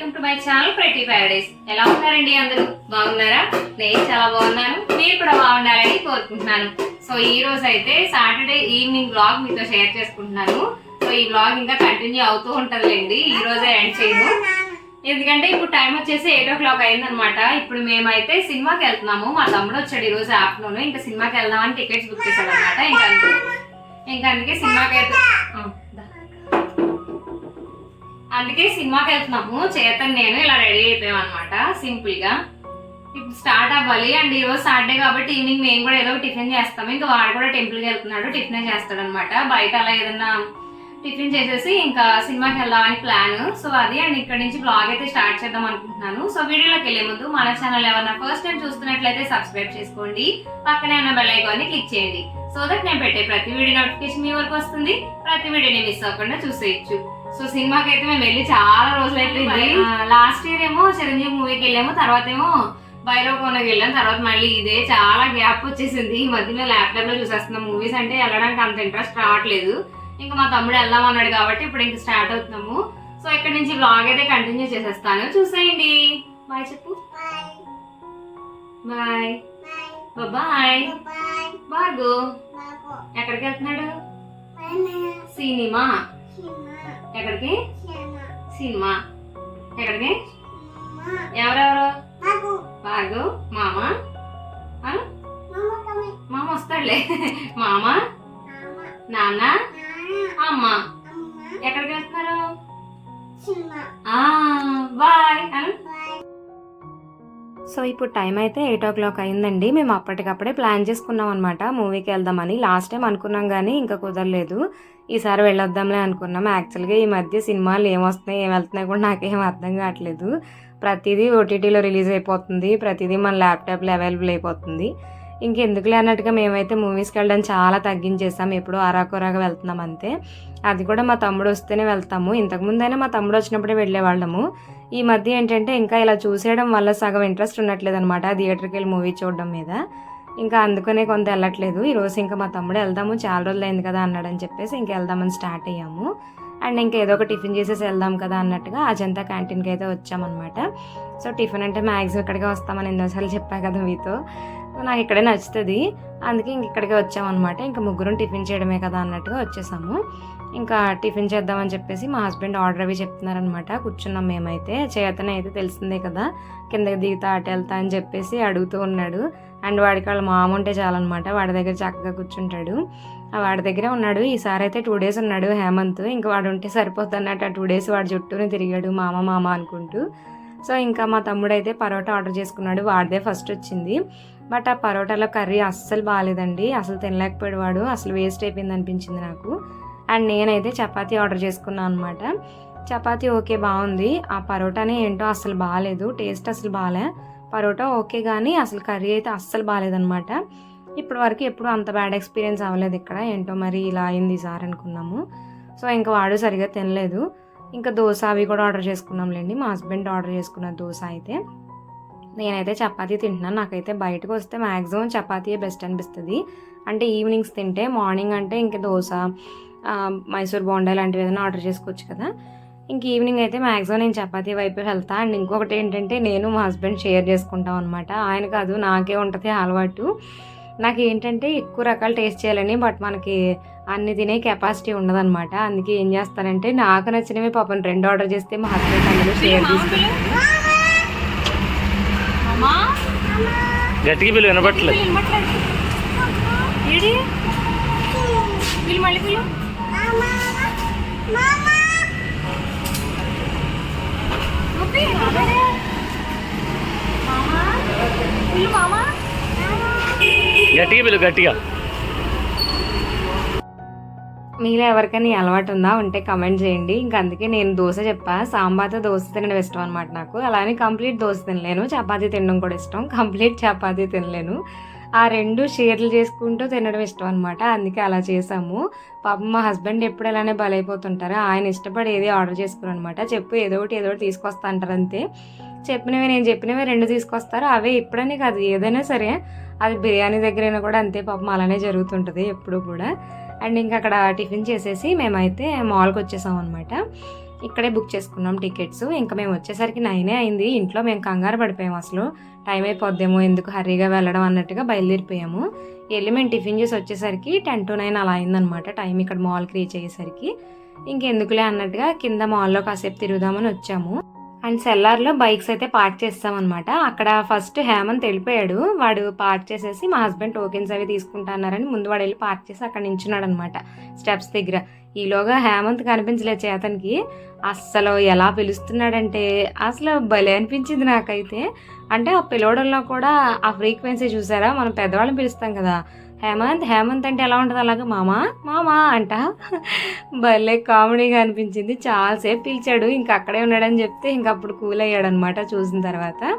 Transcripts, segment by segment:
Welcome to my channel ప్రతి paradise ఎలా ఉన్నారండి అందరూ? బాగున్నారా? నేను చాలా బాగున్నాను. మీరు కూడా బాగుండాలని కోరుకుంటున్నాను. సో ఈ రోజు అయితే సాటర్డే ఈవినింగ్ బ్లాగ్ మీతో షేర్ చేసుకుంటున్నాను. సో ఈ బ్లాగ్ ఇంకా కంటిన్యూ అవుతూ ఉంటుందిలేండి. ఈ రోజే ఎండ్ చేయను. ఎందుకంటే ఇప్పుడు టైం వచ్చేసి ఎయిట్ ఓ క్లాక్ అయిందనమాట ఇప్పుడు మేమైతే సినిమాకి వెళ్తున్నాము. మా తమ్ముడు వచ్చాడు ఈ రోజు ఆఫ్టర్నూన్ ఇంకా సినిమాకి వెళ్దామని టికెట్స్ బుక్ చేశాడు అనమాట ఇంకా అందుకే ఇంకా అందుకే సినిమాకి అయితే అందుకే సినిమాకి వెళ్తున్నాము. చేతన్ నేను ఇలా రెడీ అయిపోయాం అనమాట సింపుల్గా ఇప్పుడు స్టార్ట్ అవ్వాలి. అండ్ ఈరోజు సాటర్డే కాబట్టి ఈవినింగ్ మేము కూడా ఏదో టిఫిన్ చేస్తాము ఇంకా వాడు కూడా టెంపుల్కి వెళ్తున్నాడు టిఫిన్ చేస్తాడు అనమాట బయట అలా ఏదన్నా టిఫిన్ చేసేసి ఇంకా సినిమాకి వెళ్దామని ప్లాన్. సో అది అండ్ ఇక్కడ నుంచి బ్లాగ్ అయితే స్టార్ట్ చేద్దాం అనుకుంటున్నాను. సో వీడియోలోకి వెళ్ళే ముందు మన ఛానల్ ఎవరైనా ఫస్ట్ టైం చూస్తున్నట్లయితే సబ్స్క్రైబ్ చేసుకోండి. పక్కనే ఉన్న బెల్ ఐకాన్ని క్లిక్ చేయండి. సో దట్ నేను పెట్టే ప్రతి వీడియో నోటిఫికేషన్ మీ వరకు వస్తుంది. ప్రతి వీడియోని మిస్ అవ్వకుండా చూసేయచ్చు. సో సినిమాకి అయితే మేము వెళ్ళి చాలా రోజులు అయిపోయింది లాస్ట్ ఇయర్ ఏమో చిరంజీవి మూవీకి వెళ్ళాము తర్వాత ఏమో బైరోకోనకి వెళ్ళాం తర్వాత మళ్ళీ ఇదే చాలా గ్యాప్ వచ్చేసింది. ఈ మధ్య మేము ల్యాప్టాప్లో చూసేస్తున్నాం. మూవీస్ అంటే వెళ్ళడానికి అంత ఇంట్రెస్ట్ రావట్లేదు. ఇంకా మా తమ్ముడు వెళ్దాం అన్నాడు కాబట్టి ఇప్పుడు ఇంక స్టార్ట్ అవుతున్నాము. సో ఇక్కడ నుంచి బ్లాగ్ అయితే కంటిన్యూ చేసేస్తాను. చూసేయండి. బాయ్ చెప్పు. బాయ్ బాయ్ బాగు. ఎక్కడికి వెళ్తున్నాడు? సినిమా. ఎక్కడికి? సినిమా. ఎక్కడికి? ఎవరెవరు? బాగు. మామ? మామ వస్తాడులే. మామ? నాన్న? అమ్మ. ఎక్కడికి వెళ్తున్నారు? సో ఇప్పుడు టైం అయితే ఎయిట్ ఓ క్లాక్ అయిందండి. మేము అప్పటికప్పుడే ప్లాన్ చేసుకున్నాం అనమాట మూవీకి వెళ్దామని. లాస్ట్ టైం అనుకున్నాం కానీ ఇంకా కుదరలేదు. ఈసారి వెళ్ళొద్దాంలే అనుకున్నాం. యాక్చువల్గా ఈ మధ్య సినిమాలు ఏమొస్తున్నాయి ఏం వెళ్తున్నాయి కూడా నాకేం అర్థం కావట్లేదు. ప్రతిదీ ఓటీటీలో రిలీజ్ అయిపోతుంది. ప్రతిదీ మన ల్యాప్టాప్లో అవైలబుల్ అయిపోతుంది. ఇంకెందుకులే అన్నట్టుగా మేమైతే మూవీస్కి వెళ్ళడం చాలా తగ్గించేసాం. ఎప్పుడూ అరాకొరాగా వెళ్తున్నాం అంతే. అది కూడా మా తమ్ముడు వస్తేనే వెళ్తాము. ఇంతకుముందైనా మా తమ్ముడు వచ్చినప్పుడే వెళ్ళేవాళ్ళము. ఈ మధ్య ఏంటంటే ఇంకా ఇలా చూసేయడం వల్ల సగం ఇంట్రెస్ట్ ఉండట్లేదు అనమాట థియేటర్కి వెళ్ళి మూవీ చూడడం మీద. ఇంకా అందుకనే కొంత వెళ్ళట్లేదు. ఈరోజు ఇంకా మా తమ్ముడు వెళ్దాము చాలా రోజులు అయింది కదా అన్నాడని చెప్పేసి ఇంకా వెళ్దామని స్టార్ట్ అయ్యాము. అండ్ ఇంకా ఏదో ఒక టిఫిన్ చేసేసి వెళ్దాం కదా అన్నట్టుగా అజంతా క్యాంటీన్కి అయితే వచ్చామన్నమాట. సో టిఫిన్ అంటే మ్యాక్సిమం ఇక్కడికే వస్తామని ఎన్నోసార్లు చెప్పా కదా మీతో. నాకు ఇక్కడే నచ్చుతుంది. అందుకే ఇంక ఇక్కడికే వచ్చామన్నమాట. ఇంకా ముగ్గురం టిఫిన్ చేయడమే కదా అన్నట్టుగా వచ్చేసాము. ఇంకా టిఫిన్ చేద్దామని చెప్పేసి మా హస్బెండ్ ఆర్డర్ అవి చెప్తున్నారనమాట కూర్చున్నాం మేమైతే. చేతనే అయితే తెలిసిందే కదా. కిందకి దిగుతా అటు వెళ్తా అని చెప్పేసి అడుగుతూ ఉన్నాడు. అండ్ వాడికి వాళ్ళ మామ ఉంటే చాలన్నమాట. వాడి దగ్గర చక్కగా కూర్చుంటాడు. ఆ వాడి దగ్గరే ఉన్నాడు. ఈసారి అయితే టూ డేస్ ఉన్నాడు హేమంత్. ఇంకా వాడు ఉంటే సరిపోద్ది అన్నట్టు ఆ టూ డేస్ వాడి చుట్టూనే తిరిగాడు మామ మామ అనుకుంటూ. సో ఇంకా మా తమ్ముడు అయితే పరోటా ఆర్డర్ చేసుకున్నాడు. వాడిదే ఫస్ట్ వచ్చింది. బట్ ఆ పరోటాలో కర్రీ అస్సలు బాగాలేదండి అసలు తినలేకపోయాడు వాడు. అసలు వేస్ట్ అయిపోయింది అనిపించింది నాకు. అండ్ నేనైతే చపాతీ ఆర్డర్ చేసుకున్నాను అనమాట చపాతీ ఓకే బాగుంది. ఆ పరోటానే ఏంటో అసలు బాగాలేదు టేస్ట్ అసలు బాగాలే పరోటా ఓకే కానీ అసలు కర్రీ అయితే అస్సలు బాగాలేదనమాట ఇప్పటి వరకు ఎప్పుడు అంత బ్యాడ్ ఎక్స్పీరియన్స్ అవ్వలేదు ఇక్కడ. ఏంటో మరి ఇలా అయింది సార్ అనుకున్నాము. సో ఇంకా వాడు సరిగా తినలేదు. ఇంకా దోశ అవి కూడా ఆర్డర్ చేసుకున్నాంలేండి. మా హస్బెండ్ ఆర్డర్ చేసుకున్న దోశ అయితే. నేనైతే చపాతీ తింటున్నాను. నాకైతే బయటకు వస్తే మ్యాక్సిమం చపాతీయే బెస్ట్ అనిపిస్తుంది. అంటే ఈవినింగ్స్ తింటే మార్నింగ్ అంటే ఇంకా దోశ మైసూర్ బోండా లాంటివి ఏదైనా ఆర్డర్ చేసుకోవచ్చు కదా. ఇంక ఈవినింగ్ అయితే మ్యాక్సిమం నేను చపాతీ వైపు వెళ్తా. అండ్ ఇంకొకటి ఏంటంటే నేను మా హస్బెండ్ షేర్ చేసుకుంటాం అనమాట ఆయన కాదు నాకే ఉంటుంది అలవాటు. నాకు ఏంటంటే ఎక్కువ రకాలు టేస్ట్ చేయాలని బట్ మనకి అన్ని తినే కెపాసిటీ ఉండదన్నమాట. అందుకే ఏం చేస్తానంటే నాకు నచ్చినవి పాపం రెండు ఆర్డర్ చేస్తే మా హస్బెండ్ అందులో షేర్ చేసుకుంటాను గట్టికి పిలువ వినపట్లేదు ఏడి? వీళ్ళు మళ్ళీ వీళ్ళు గోపి, మామయ్య. మామా? వీళ్ళు మామా? గట్టిగా పిలువ గట్టిగా. మీలో ఎవరికైనా అలవాటు ఉందా? ఉంటే కమెంట్ చేయండి. ఇంకా అందుకే నేను దోశ చెప్పా. సాంబార్తో దోశ తినడం ఇష్టం అనమాట నాకు. అలానే కంప్లీట్ దోశ తినలేను. చపాతీ తినడం కూడా ఇష్టం. కంప్లీట్ చపాతీ తినలేను. ఆ రెండు షేర్లు చేసుకుంటూ తినడం ఇష్టం అనమాట అందుకే అలా చేసాము పాపం మా హస్బెండ్ ఎప్పుడు ఇలానే బలైపోతుంటారు. ఆయన ఇష్టపడి ఏది ఆర్డర్ చేసుకుని అనమాట చెప్పు ఏదో ఒకటి ఏదో ఒకటి తీసుకొస్తా అంటారు అంతే. చెప్పినవి నేను చెప్పినవి రెండు తీసుకొస్తారు. అవే ఇప్పుడనే కాదు. ఏదైనా సరే. అది బిర్యానీ దగ్గరైనా కూడా అంతే. పాపం అలానే జరుగుతుంటుంది ఎప్పుడు కూడా. అండ్ ఇంకా అక్కడ టిఫిన్ చేసేసి మేమైతే మాల్కి వచ్చేసాం అనమాట ఇక్కడే బుక్ చేసుకున్నాం టికెట్స్ ఇంకా మేము వచ్చేసరికి నైనే అయింది. ఇంట్లో మేము కంగారు పడిపోయాము అసలు. టైం అయిపోద్దేమో ఎందుకు హర్రీగా వెళ్ళడం అన్నట్టుగా బయలుదేరిపోయాము. వెళ్ళి మేము టిఫిన్ చేసి వచ్చేసరికి టెన్ టు నైన్ అలా అయిందనమాట టైం ఇక్కడ మాల్కి రీచ్ అయ్యేసరికి. ఇంకెందుకులే అన్నట్టుగా కింద మాల్లో కాసేపు తిరుగుదామని వచ్చాము. అండ్ సెల్లార్లో బైక్స్ అయితే పార్క్ చేస్తామన్నమాట. అక్కడ ఫస్ట్ హేమంత్ వెళ్ళిపోయాడు. వాడు పార్క్ చేసేసి మా హస్బెండ్ టోకెన్స్ అవి తీసుకుంటా అన్నారని ముందు వాడు వెళ్ళి పార్క్ చేసి అక్కడ నించున్నాడు అనమాట స్టెప్స్ దగ్గర. ఈలోగా హేమంత్ కనిపించలేదు చేతనికి. అస్సలు ఎలా పిలుస్తున్నాడంటే అసలు భలే అనిపించింది నాకైతే. అంటే ఆ పిలవడంలో కూడా ఆ ఫ్రీక్వెన్సీ చూసారా? మనం పెద్దవాళ్ళని పిలుస్తాం కదా. హేమంత్ హేమంత్ అంటే ఎలా ఉంటుంది అలాగా? మామా? మామా అంట. భలే కామెడీగా అనిపించింది. చాలాసేపు పిలిచాడు. ఇంకా అక్కడే ఉన్నాడని చెప్తే ఇంకా అప్పుడు కూల్ అయ్యాడు అనమాట చూసిన తర్వాత.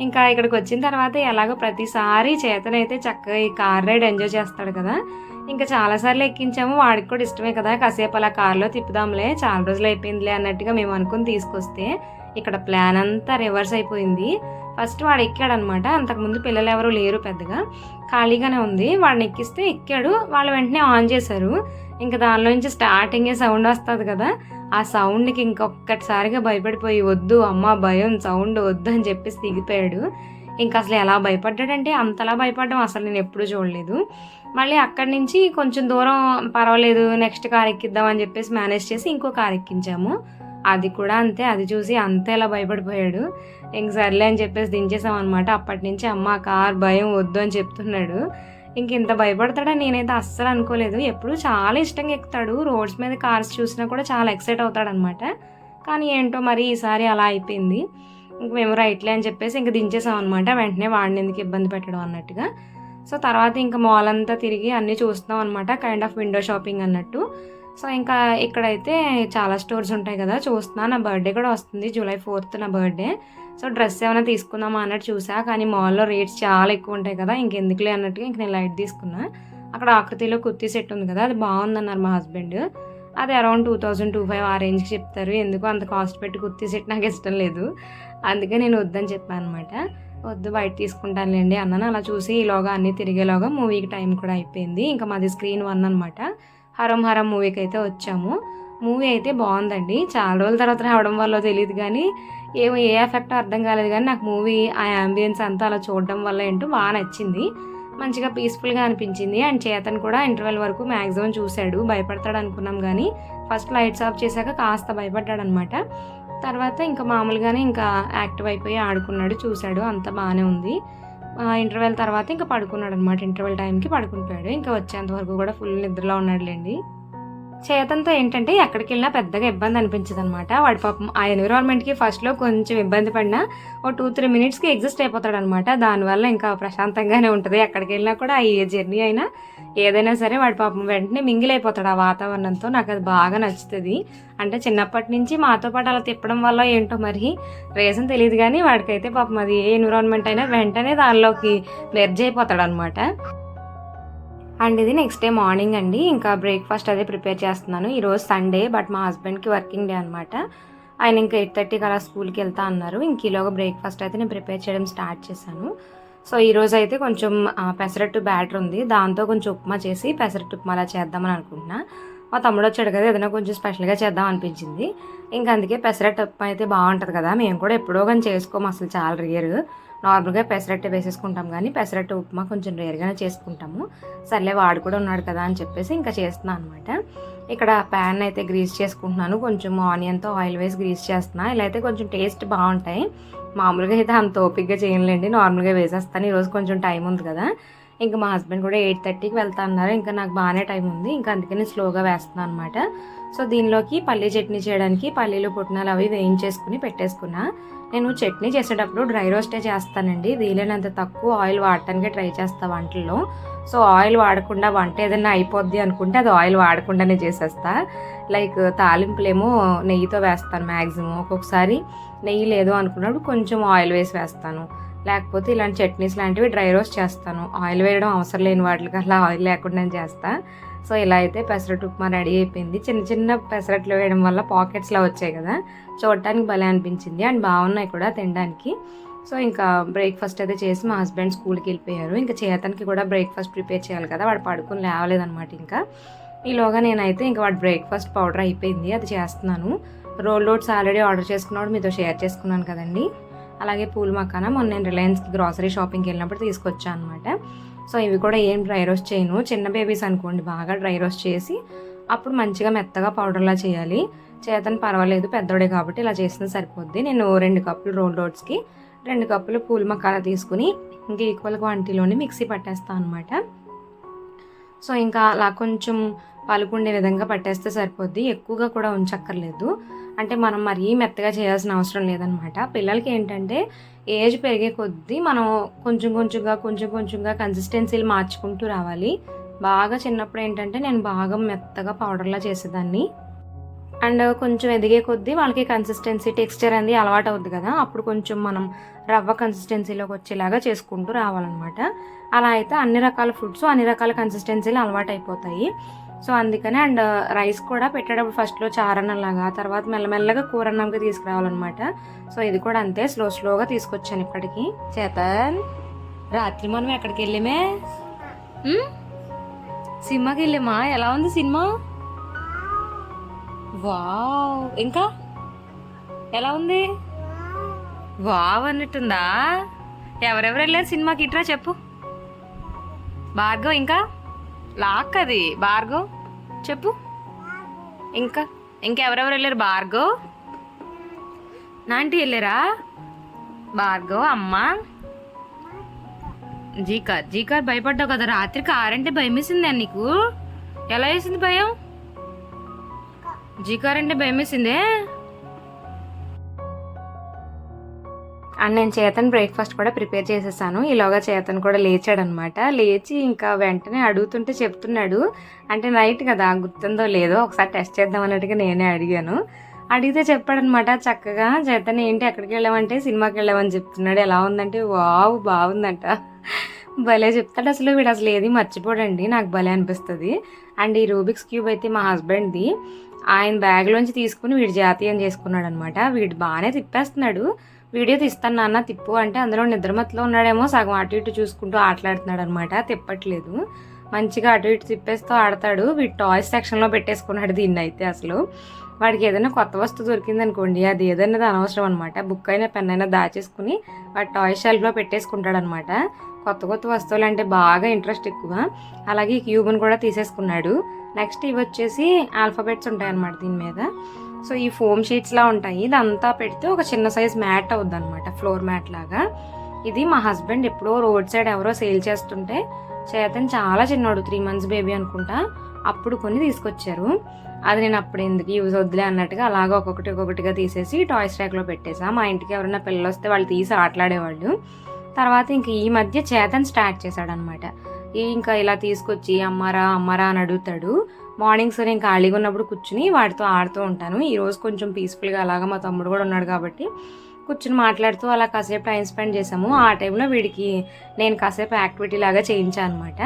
ఇంకా ఇక్కడికి వచ్చిన తర్వాత ఎలాగో ప్రతిసారి చేతనైతే చక్కగా ఈ కార్ రైడ్ ఎంజాయ్ చేస్తాడు కదా. ఇంకా చాలాసార్లు ఎక్కించాము. వాడికి కూడా ఇష్టమే కదా. కాసేపు అలా కార్లో తిప్పుదాంలే. చాలా రోజులు అయిపోయిందిలే అన్నట్టుగా మేము అనుకుని తీసుకొస్తే ఇక్కడ ప్లాన్ అంతా రివర్స్ అయిపోయింది. ఫస్ట్ వాడు ఎక్కాడనమాట. అంతకుముందు పిల్లలు ఎవరు లేరు పెద్దగా. ఖాళీగానే ఉంది. వాడిని ఎక్కిస్తే ఎక్కాడు. వాళ్ళు వెంటనే ఆన్ చేశారు. ఇంకా దానిలో నుంచి స్టార్టింగే సౌండ్ వస్తుంది కదా. ఆ సౌండ్కి ఇంకొక్కటిసారిగా భయపడిపోయి వద్దు అమ్మ భయం సౌండ్ వద్దు అని చెప్పేసి దిగిపోయాడు. ఇంకా అసలు ఎలా భయపడ్డాడంటే అంతలా భయపడడం అసలు నేను ఎప్పుడూ చూడలేదు. మళ్ళీ అక్కడి నుంచి కొంచెం దూరం పర్వాలేదు నెక్స్ట్ కార్ ఎక్కిద్దాం అని చెప్పేసి మేనేజ్ చేసి ఇంకో కార్ ఎక్కించాము. అది కూడా అంతే అది చూసి అంతే ఇలా భయపడిపోయాడు. ఇంక సర్లే అని చెప్పేసి దించేసాం అనమాట అప్పటి నుంచి అమ్మ కార్ భయం వద్దు అని చెప్తున్నాడు. ఇంక ఇంత భయపడతాడని నేనైతే అస్సలు అనుకోలేదు. ఎప్పుడు చాలా ఇష్టంగా ఎక్కుతాడు. రోడ్స్ మీద కార్స్ చూసినా కూడా చాలా ఎక్సైట్ అవుతాడనమాట కానీ ఏంటో మరి ఈసారి అలా అయిపోయింది. ఇంక మేము రైట్లే అని చెప్పేసి ఇంక దించేసాం అనమాట వెంటనే వాడిని ఎందుకు ఇబ్బంది పెట్టడం అన్నట్టుగా. సో తర్వాత ఇంకా మాల్ అంతా తిరిగి అన్నీ చూస్తున్నాం అనమాట కైండ్ ఆఫ్ విండో షాపింగ్ అన్నట్టు. సో ఇంకా ఇక్కడైతే చాలా స్టోర్స్ ఉంటాయి కదా చూస్తున్నా. నా బర్త్డే కూడా వస్తుంది జూలై ఫోర్త్ నా బర్త్డే. సో డ్రెస్ ఏమైనా తీసుకుందామా అన్నట్టు చూసా కానీ మాల్లో రేట్స్ చాలా ఎక్కువ ఉంటాయి కదా ఇంకెందుకులే అన్నట్టుగా ఇంక నేను లైట్ తీసుకున్నా. అక్కడ ఆకృతిలో కుర్తీ సెట్ ఉంది కదా అది బాగుందన్నారు మా హస్బెండ్. అది around two thousand two five ఆ రేంజ్కి చెప్తారు ఎందుకు అంత కాస్ట్ పెట్టి కుర్తీ సెట్ నాకు ఇష్టం లేదు. అందుకే నేను వద్దని చెప్పాను అనమాట వద్దు బయట తీసుకుంటానులేండి అన్నాను. అలా చూసి ఈలోగా అన్నీ తిరిగేలోగా మూవీకి టైం కూడా అయిపోయింది. ఇంకా మాది స్క్రీన్ వన్ అనమాట హరం హరం మూవీకి అయితే వచ్చాము. మూవీ అయితే బాగుందండి. చాలా రోజుల తర్వాత రావడం వల్ల తెలియదు కానీ ఏమో ఏ ఎఫెక్ట్ అర్థం కాలేదు కానీ నాకు మూవీ ఆ అంబియన్స్ అంతా అలా చూడడం వల్ల ఏంటో బాగా నచ్చింది. మంచిగా పీస్ఫుల్గా అనిపించింది. అండ్ చేతన్ కూడా ఇంటర్వెల్ వరకు మ్యాక్సిమం చూశాడు. భయపడతాడు అనుకున్నాం కానీ ఫస్ట్ లైట్స్ ఆఫ్ చేశాక కాస్త భయపడ్డాడు అనమాట తర్వాత ఇంకా మామూలుగానే ఇంకా యాక్టివ్ అయిపోయి ఆడుకున్నాడు చూశాడు. అంత బాగానే ఉంది. ఇంటర్వెల్ తర్వాత ఇంకా పడుకున్నాడు అనమాట ఇంటర్వెల్ టైంకి పడుకునిపోయాడు ఇంకా వచ్చేంత వరకు కూడా ఫుల్ నిద్రలో ఉన్నాడులేండి. చేతంతో ఏంటంటే ఎక్కడికి వెళ్ళినా పెద్దగా ఇబ్బంది అనిపించదు అనమాట వాడి పాపం ఆ ఎన్విరాన్మెంట్కి ఫస్ట్లో కొంచెం ఇబ్బంది పడినా ఓ టూ త్రీ మినిట్స్కి ఎగ్జిస్ట్ అయిపోతాడు అనమాట దానివల్ల ఇంకా ప్రశాంతంగానే ఉంటుంది. ఎక్కడికి వెళ్ళినా కూడా ఏ జర్నీ అయినా ఏదైనా సరే వాడి పాపం వెంటనే మింగిల్ అయిపోతాడు ఆ వాతావరణంతో. నాకు అది బాగా నచ్చుతుంది. అంటే చిన్నప్పటి నుంచి మాతో పాటు అలా తిప్పడం వల్ల ఏంటో మరి రీజన్ తెలియదు కానీ వాడికైతే పాపం అది ఏ ఎన్విరాన్మెంట్ అయినా వెంటనే దానిలోకి మెర్జ్ అయిపోతాడు అనమాట అండ్ ఇది నెక్స్ట్ డే మార్నింగ్ అండి. ఇంకా బ్రేక్ఫాస్ట్ అదే ప్రిపేర్ చేస్తున్నాను. ఈరోజు సండే బట్ మా హస్బెండ్కి వర్కింగ్ డే అనమాట ఆయన ఇంకా ఎయిట్ థర్టీకి అలా స్కూల్కి వెళ్తా అన్నారు. ఇంక ఈలోగా బ్రేక్ఫాస్ట్ అయితే నేను ప్రిపేర్ చేయడం స్టార్ట్ చేశాను. సో ఈరోజు అయితే కొంచెం పెసరట్టు బ్యాటర్ ఉంది. దాంతో కొంచెం ఉప్మా చేసి పెసరట్టు ఉప్మా అలా చేద్దామని అనుకుంటున్నా. మా తమ్ముడు వచ్చాడు కదా ఏదైనా కొంచెం స్పెషల్గా చేద్దాం అనిపించింది. ఇంకా అందుకే పెసరట్టు ఉప్మా అయితే బాగుంటుంది కదా. మేము కూడా ఎప్పుడో కానీ చేసుకోము అసలు చాలా రేరు నార్మల్గా పెసరట్టు వేసేసుకుంటాం కానీ పెసరట్టు ఉప్మా కొంచెం రేర్గానే చేసుకుంటాము. సర్లే వాడు కూడా ఉన్నాడు కదా అని చెప్పేసి ఇంకా చేస్తున్నాను అనమాట ఇక్కడ ప్యాన్ అయితే గ్రీస్ చేసుకుంటున్నాను. కొంచెం ఆనియన్తో ఆయిల్ వేసి గ్రీస్ చేస్తున్నా. ఇలా అయితే కొంచెం టేస్ట్ బాగుంటాయి. మామూలుగా అయితే అంత ఓపిక్గా చేయలేండి నార్మల్గా వేసేస్తాను. ఈరోజు కొంచెం టైం ఉంది కదా. ఇంకా మా హస్బెండ్ కూడా ఎయిట్ థర్టీకి వెళ్తా అన్నారు. ఇంకా నాకు బాగానే టైం ఉంది. ఇంకా అందుకని స్లోగా వేస్తున్నాను అనమాట సో దీనిలోకి పల్లీ చట్నీ చేయడానికి పల్లీలు పుట్నాలు అవి వేయించేసుకుని పెట్టేసుకున్నా. నేను చట్నీ చేసేటప్పుడు డ్రై రోస్టే చేస్తానండి. వీలైనంత తక్కువ ఆయిల్ వాడటానికి ట్రై చేస్తా వంటల్లో. సో ఆయిల్ వాడకుండా వంట ఏదైనా అయిపోద్ది అనుకుంటే అది ఆయిల్ వాడకుండానే చేసేస్తా. లైక్ తాలింపులేమో నెయ్యితో వేస్తాను మ్యాక్సిమం ఒక్కొక్కసారి నెయ్యి లేదు అనుకున్నప్పుడు కొంచెం ఆయిల్ వేసి వేస్తాను. లేకపోతే ఇలాంటి చట్నీస్ లాంటివి డ్రై రోస్ట్ చేస్తాను. ఆయిల్ వేయడం అవసరం లేని వాటికి అలా ఆయిల్ లేకుండా చేస్తా. సో ఇలా అయితే పెసరట్టు ఉప్మా రెడీ అయిపోయింది. చిన్న చిన్న పెసరట్లు వేయడం వల్ల పాకెట్స్లో వచ్చాయి కదా. చూడటానికి భలే అనిపించింది. అండ్ బాగున్నాయి కూడా తినడానికి. సో ఇంకా బ్రేక్ఫాస్ట్ అయితే చేసి మా హస్బెండ్ స్కూల్కి వెళ్ళిపోయారు. ఇంకా చేతనికి కూడా బ్రేక్ఫాస్ట్ ప్రిపేర్ చేయాలి కదా. వాడు పడుకుని లేవలేదన్నమాట ఇంకా. ఈలోగా నేనైతే ఇంకా వాడు బ్రేక్ఫాస్ట్ పౌడర్ అయిపోయింది. అది చేస్తున్నాను. రోల్ ఓట్స్ ఆల్రెడీ ఆర్డర్ చేసుకున్నాడు మీతో షేర్ చేసుకున్నాను కదండి. అలాగే పూల మకాన మొన్న నేను రిలయన్స్కి గ్రాసరీ షాపింగ్కి వెళ్ళినప్పుడు తీసుకొచ్చాను అనమాట సో ఇవి కూడా ఏం డ్రై రోస్ట్ చేయను. చిన్న బేబీస్ అనుకోండి బాగా డ్రై రోస్ట్ చేసి అప్పుడు మంచిగా మెత్తగా పౌడర్లా చేయాలి. చేతను పర్వాలేదు పెద్దోడే కాబట్టి ఇలా చేసిన సరిపోద్ది. నేను రెండు కప్పులు రోల్ రోడ్స్కి రెండు కప్పులు పూల మకాన తీసుకుని ఇంకా ఈక్వల్ క్వాంటిటీలోనే మిక్సీ పట్టేస్తాను అనమాట సో ఇంకా అలా కొంచెం పలుకుండే విధంగా పట్టేస్తే సరిపోద్ది. ఎక్కువగా కూడా ఉంచక్కర్లేదు. అంటే మనం మరీ మెత్తగా చేయాల్సిన అవసరం లేదనమాట. పిల్లలకి ఏంటంటే ఏజ్ పెరిగే కొద్దీ మనం కొంచెం కొంచెంగా కొంచెం కొంచెంగా కన్సిస్టెన్సీలు మార్చుకుంటూ రావాలి. బాగా చిన్నప్పుడు ఏంటంటే నేను బాగా మెత్తగా పౌడర్లా చేసేదాన్ని. అండ్ కొంచెం ఎదిగే కొద్దీ వాళ్ళకి కన్సిస్టెన్సీ టెక్స్చర్ అనేది అలవాటు అవుద్ది కదా. అప్పుడు కొంచెం మనం రవ్వ కన్సిస్టెన్సీలోకి వచ్చేలాగా చేసుకుంటూ రావాలన్నమాట. అలా అయితే అన్ని రకాల ఫుడ్స్ అన్ని రకాల కన్సిస్టెన్సీలు అలవాటు అయిపోతాయి సో అందుకని అండ్ రైస్ కూడా పెట్టేటప్పుడు ఫస్ట్లో చారన్నలాగా తర్వాత మెల్లమెల్లగా కూర అన్నంకి తీసుకురావాలన్నమాట. సో ఇది కూడా అంతే స్లో స్లోగా తీసుకొచ్చాను ఇప్పటికి. చేతన్ రాత్రి మనం ఎక్కడికి వెళ్ళామే సినిమాకి వెళ్ళామా ఎలా ఉంది సినిమా? వావ్. ఇంకా? ఎలా ఉంది? వావ్ అన్నట్టుందా? ఎవరెవరు వెళ్ళారు సినిమాకి? ఇట్రా చెప్పు. భార్గవ్ ఇంకా? లాక్ అది భార్గవ్? చెప్పు. ఇంకా ఇంకెవరెవరు వెళ్ళారు? భార్గవ్? నాంటి వెళ్ళారా? భార్గవ్ అమ్మ? జీకార్ జీకార్ భయపడ్డావు కదా. రాత్రి కారంటే భయం వేసిందా నీకు. ఎలా వేసింది భయం? జీకార్ అంటే భయం వేసిందే అండ్ నేను చేతన్ బ్రేక్ఫాస్ట్ కూడా ప్రిపేర్ చేసేసాను. ఈలోగా చేతన్ కూడా లేచాడనమాట. లేచి ఇంకా వెంటనే అడుగుతుంటే చెప్తున్నాడు. అంటే నైట్ కదా గుర్తుందో లేదో ఒకసారి టెస్ట్ చేద్దాం అన్నట్టుగా నేనే అడిగాను. అడిగితే చెప్పాడనమాట చక్కగా చేతన్ ఏంటి ఎక్కడికి వెళ్ళామంటే సినిమాకి వెళ్ళామని చెప్తున్నాడు. ఎలా ఉందంటే వావ్ బాగుందంట. భలే చెప్తాడు అసలు వీడు. అసలు ఏది మర్చిపోడండి. నాకు భలే అనిపిస్తుంది. అండ్ ఈ రూబిక్స్ క్యూబ్ అయితే మా హస్బెండ్ది. ఆయన బ్యాగ్లోంచి తీసుకుని వీడు జాతీయం చేసుకున్నాడు అనమాట వీడు బాగానే తిప్పేస్తున్నాడు. వీడియో తీస్తాను నాన్న తిప్పు అంటే అందులో నిద్రమత్తులో ఉన్నాడేమో సగం అటు ఇటు చూసుకుంటూ ఆటలాడుతున్నాడు అనమాట తిప్పట్లేదు. మంచిగా అటు ఇటు తిప్పేస్తూ ఆడతాడు. వీడు టాయ్స్ సెక్షన్లో పెట్టేసుకున్నాడు దీన్ని అయితే అసలు. వాడికి ఏదైనా కొత్త వస్తువు దొరికింది అనుకోండి అది ఏదైనా అనవసరం అనమాట బుక్ అయినా పెన్ అయినా దాచేసుకుని వాడు టాయ్ షెల్ఫ్లో పెట్టేసుకుంటాడు అనమాట కొత్త కొత్త వస్తువులు అంటే బాగా ఇంట్రెస్ట్ ఎక్కువ. అలాగే క్యూబ్ని కూడా తీసేసుకున్నాడు. నెక్స్ట్ ఇవి వచ్చేసి ఆల్ఫాబెట్స్ ఉంటాయి అన్నమాట దీని మీద. సో ఈ ఫోమ్ షీట్స్లా ఉంటాయి. ఇదంతా పెడితే ఒక చిన్న సైజ్ మ్యాట్ అవుద్ది అనమాట ఫ్లోర్ మ్యాట్ లాగా. ఇది మా హస్బెండ్ ఎప్పుడో రోడ్ సైడ్ ఎవరో సేల్ చేస్తుంటే చేతన్ చాలా చిన్నోడు త్రీ మంత్స్ బేబీ అనుకుంటా అప్పుడు కొన్ని తీసుకొచ్చారు. అది నేను అప్పుడు ఎందుకు యూజ్ వద్దులే అన్నట్టుగా అలాగ ఒక్కొక్కటి ఒక్కొక్కటిగా తీసేసి టాయ్స్ ట్రాక్లో పెట్టేసా. మా ఇంటికి ఎవరైనా పిల్లలు వస్తే వాళ్ళు తీసి ఆటలాడేవాళ్ళు. తర్వాత ఇంక ఈ మధ్య చేతన్ స్టార్ట్ చేశాడనమాట ఇంకా ఇలా తీసుకొచ్చి అమ్మారా అమ్మారా అని అడుగుతాడు. మార్నింగ్స్ నేను ఖాళీగా ఉన్నప్పుడు కూర్చుని వాటితో ఆడుతూ ఉంటాను. ఈరోజు కొంచెం పీస్ఫుల్గా అలాగా మా తమ్ముడు కూడా ఉన్నాడు కాబట్టి కూర్చుని మాట్లాడుతూ అలా కాసేపు టైం స్పెండ్ చేసాము ఆ టైంలో వీడికి నేను కాసేపు యాక్టివిటీ లాగా చేయించాను అనమాట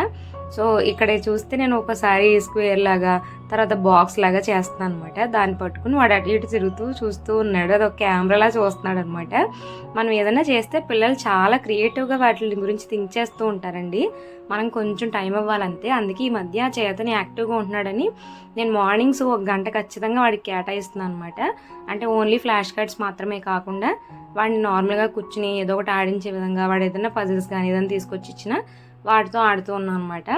సో ఇక్కడ చూస్తే నేను ఒకసారి స్క్వేర్ లాగా తర్వాత బాక్స్ లాగా చేస్తున్నాను అనమాట దాన్ని పట్టుకుని వాడు అటు ఇటు తిరుగుతూ చూస్తూ ఉన్నాడు. అది ఒక కెమెరాలా చూస్తున్నాడు అనమాట మనం ఏదైనా చేస్తే పిల్లలు చాలా క్రియేటివ్గా వాటి గురించి థింక్ చేస్తూ ఉంటారండి. మనం కొంచెం టైం ఇవ్వాలంతే అందుకే ఈ మధ్య చేతని యాక్టివ్గా ఉంటున్నాడని నేను మార్నింగ్స్ ఒక గంట ఖచ్చితంగా వాడికి కేటాయిస్తున్నాను అనమాట అంటే ఓన్లీ ఫ్లాష్ కార్డ్స్ మాత్రమే కాకుండా వాడిని నార్మల్గా కూర్చుని ఏదో ఒకటి ఆడించే విధంగా వాడు ఏదైనా పజిల్స్ కానీ ఏదైనా తీసుకొచ్చి ఇచ్చినా వాటితో ఆడుతూ ఉన్నాను అనమాట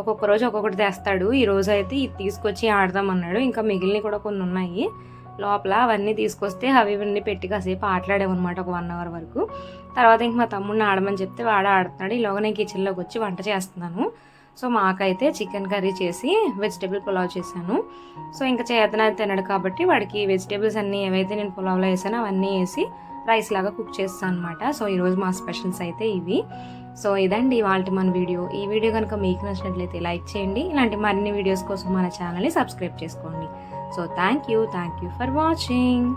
ఒక్కొక్క రోజు ఒక్కొక్కటి తెస్తాడు. ఈ రోజు అయితే ఇది తీసుకొచ్చి ఆడదాం అన్నాడు. ఇంకా మిగిలినవి కూడా కొన్ని ఉన్నాయి. లోపల అవన్నీ తీసుకొస్తే అవి ఇవన్నీ పెట్టి కాసేపు ఆటలాడామన్నమాట ఒక వన్ అవర్ వరకు. తర్వాత ఇంక మా తమ్ముడిని ఆడమని చెప్తే వాడు ఆడుతున్నాడు. ఈలోగా నేను కిచెన్లోకి వచ్చి వంట చేస్తున్నాను. సో మాకైతే చికెన్ కర్రీ చేసి వెజిటేబుల్ పులావ్ చేశాను. సో ఇంకా చేతన తినడు కాబట్టి వాడికి వెజిటేబుల్స్ అన్నీ ఏవైతే నేను పులావ్లో వేసానో అవన్నీ వేసి రైస్ లాగా కుక్ చేస్తాను అనమాట సో ఈరోజు మా స్పెషల్స్ అయితే ఇవి. సో ఇదండి వాళ్ళ మన వీడియో. ఈ వీడియో కనుక మీకు నచ్చినట్లయితే లైక్ చేయండి. ఇలాంటి మరిన్ని వీడియోస్ కోసం మన ఛానల్ని సబ్స్క్రైబ్ చేసుకోండి. So thank you thank you for watching.